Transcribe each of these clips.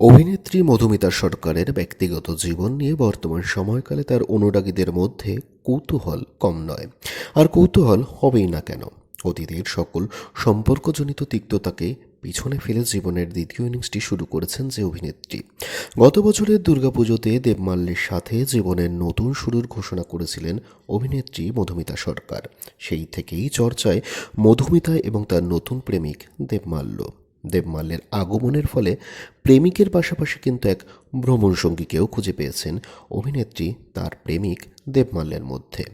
অভিনেত্রী মধুমিতা সরকারের ব্যক্তিগত জীবন নিয়ে বর্তমান সময়কালে তার অনুরাগীদের মধ্যে কৌতূহল কম নয়। আর কৌতূহল হবেই না কেন? অতীতের সকল সম্পর্কজনিত তিক্ততাকে পিছনে ফেলে জীবনের দ্বিতীয় ইনিংসটি শুরু করেছেন যে অভিনেত্রী। গত বছরের দুর্গাপুজোতে দেবমাল্যের সাথে জীবনের নতুন শুরুর ঘোষণা করেছিলেন অভিনেত্রী মধুমিতা সরকার। সেই থেকেই চর্চায় মধুমিতা এবং তার নতুন প্রেমিক দেবমাল্য। দেবমাল্যের আগমনের ফলে প্রেমিকের পাশাপাশি কিন্তু এক ভ্রমণ সঙ্গীকেও খুঁজে পেয়েছেন অভিনেত্রী তার প্রেমিক দেবমাল্যের মধ্যে।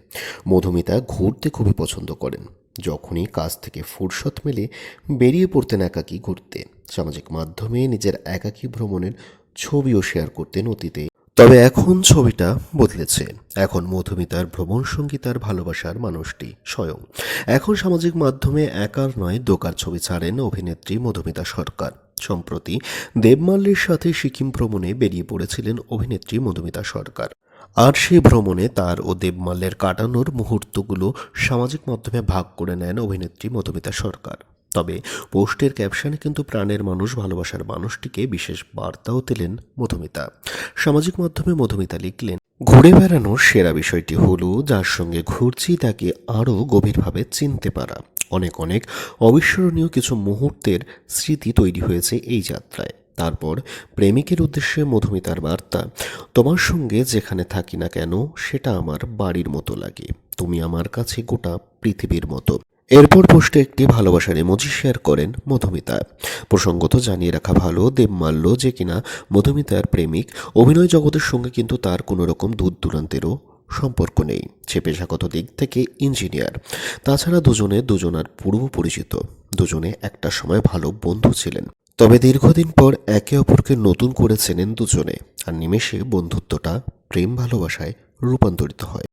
মধুমিতা ঘুরতে খুবই পছন্দ করেন। যখনই কাজ থেকে ফুরসত মেলে বেরিয়ে পড়তেন একাকী ঘুরতে। সামাজিক মাধ্যমে নিজের একাকী ভ্রমণের ছবিও শেয়ার করতেন অতীতে। তবে এখন ছবিটা বদলেছে। এখন মধুমিতার ভ্রমণ সঙ্গী ভালোবাসার মানুষটি স্বয়ং। এখন সামাজিক মাধ্যমে একার নয় দোকার ছবি ছাড়েন অভিনেত্রী মধুমিতা সরকার। সম্প্রতি দেবমাল্যের সাথে সিকিম ভ্রমণে বেরিয়ে পড়েছিলেন অভিনেত্রী মধুমিতা সরকার। আর সেই ভ্রমণে তার ও দেবমাল্যের কাটানোর মুহূর্তগুলো সামাজিক মাধ্যমে ভাগ করে নেন অভিনেত্রী মধুমিতা সরকার। তবে পোস্টের ক্যাপশনে কিন্তু প্রাণের মানুষ ভালোবাসার মানুষটিকে বিশেষ বার্তাও দিলেন মধুমিতা। সামাজিক মাধ্যমে মধুমিতা লিখলেন, ঘুরে বেড়ানোর সেরা বিষয়টি হলো যার সঙ্গে ঘুরছি তাকে আরও গভীরভাবে চিনতে পারা। অনেক অনেক অবিস্মরণীয় কিছু মুহূর্তের স্মৃতি তৈরি হয়েছে এই যাত্রায়। তারপর প্রেমিকের উদ্দেশ্যে মধুমিতার বার্তা, তোমার সঙ্গে যেখানে থাকি না কেন, সেটা আমার বাড়ির মতো লাগে। তুমি আমার কাছে গোটা পৃথিবীর মতো। এরপর পোস্টে একটি ভালোবাসার ইমোজি শেয়ার করেন মধুমিতা। প্রসঙ্গত জানিয়ে রাখা ভালো, দেবমাল্য যে কিনা মধুমিতার প্রেমিক, অভিনয় জগতের সঙ্গে কিন্তু তার কোনো রকম দূর দূরান্তেরও সম্পর্ক নেই। সে পেশাগত দিক থেকে ইঞ্জিনিয়ার। তাছাড়া দুজনে দুজনার পূর্ব পরিচিত। দুজনে একটা সময় ভালো বন্ধু ছিলেন। তবে দীর্ঘদিন পর একে অপরকে নতুন করে চেনেন দুজনে। আর নিমেষে বন্ধুত্বটা প্রেম ভালোবাসায় রূপান্তরিত হয়।